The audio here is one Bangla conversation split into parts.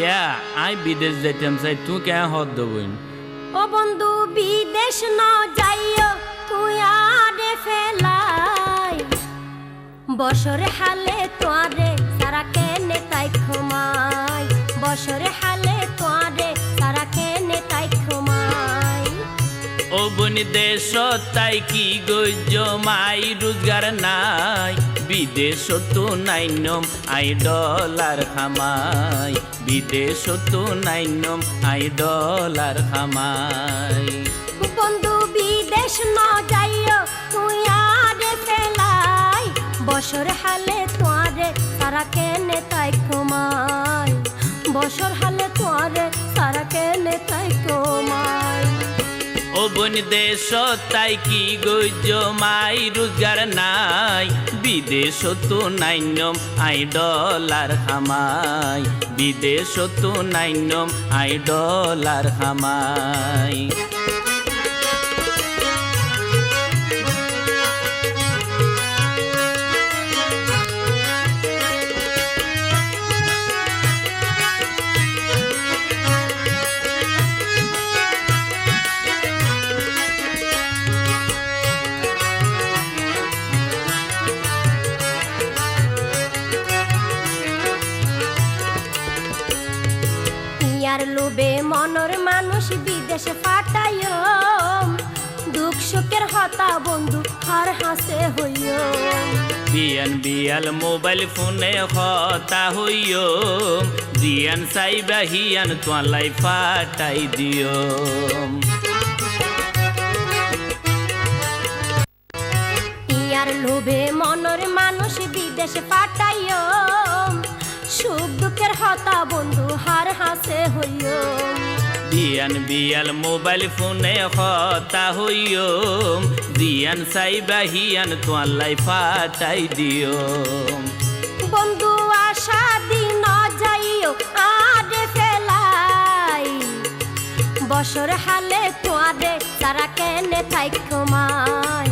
ইয়া আই বিদেশ যাইতাম, চাই তুই কে হদ দেবইন? ও বন্ধু, বিদেশ ন যাইও, তুই আরে ফেলাই। বছরে হালে তোয়ারে বনি দেশ, তাই কি গজ্য মাই রোজগার নাই, বিদেশ তো নাইনম আই ডলার খামাই। বিদেশ তো নাইনম আই ডলার খামাই। বন্ধু, বিদেশ ন যাইও, তুই আরে ফেলাই। বছর হালে তোয়ারে সারা কেনে তাই দেশ, তাই কি গজ্য মাই রোজগার নাই? বিদেশ তো নাইনম আই ডলার হামাই। বিদেশ তো নাইনম আই ডলার খামাই ইয়ার লোবে মনর মানুষ বিদেশে ফাটাইও। দুঃখ সুখের হতা বন্ধু হার হাসে হইও। বিয়ান বিয়াল মোবাইল ফোনে হতা হইও। জিয়ান সাইবা হিয়ান তোয়ালাই ফাটাই দিও। ইয়ার লোভে মনর মানুষ বিদেশে পাঠাইও সুখ দুঃখের হতা বন্ধু হার হাসে হইও। বিয়ান বিয়াল মোবাইল ফোনে হতা হইও। জিয়ান সাইবা হিয়ান তোয়ালাই ফাটাই দিও। বন্ধু আশা দিন যাইও আরে ফেলাই। বছর হালে তোয়ারে তারা কেনে তাই কমাই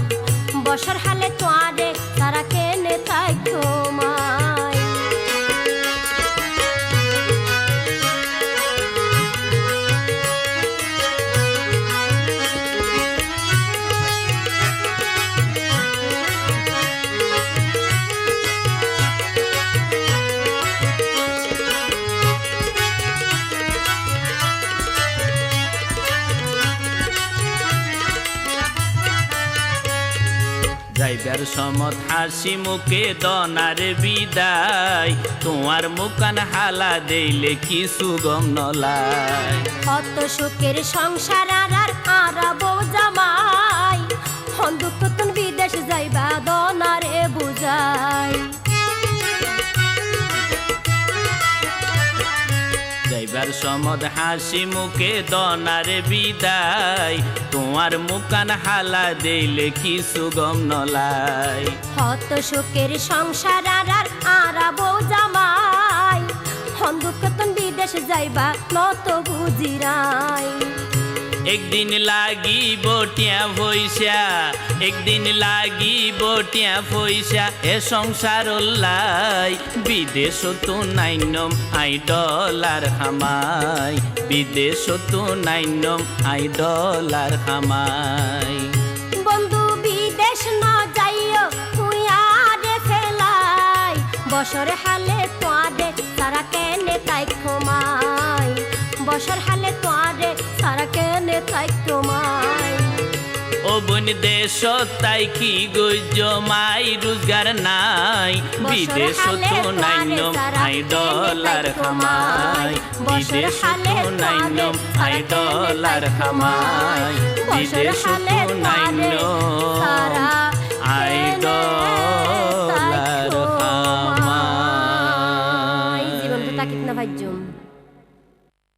বছর হালে তোয়ারে যাইবার সমত হাসি মুখে দনার বিদায়। তোমার মুখান হালা দেইলে কি সুগম নলাই অত সুখের সংসার আর আর জামাই। হন্দুক যাইবার সমদ হাসি মুখে দনারে বিদায়। তোমার মুখান হালা দিলে কি সুগম নলাই হত শোকের সংসার আর আরাবো জামাই। হন্দুকতন বিদেশ যাইবা, নত বুঝিরাই। একদিন লাগি বটিয়া পয়সা একদিন লাগি বটিয়া পয়সা এ সংসার লাই বিদেশ তো নাইনম আই ডলার হামাই। বিদেশ তো নাইনম আই ডলার হামাই। বন্ধু, বিদেশ ন যাইও আরে ফেলাই। বছর হালে তোয়ারে সারা কেনে তাই ক্ষমাই। বছর হালে তোয়ারে সারা কেনে তাই ক্ষমাই ও বোন দেশ তাই কি মাই রোজগার নাই। বিদেশ তো নাইনম আই ডলার খামাই। বিদেশ তো নাইনম আই ডলার খামাই। বিদেশ তো নাইনম সারা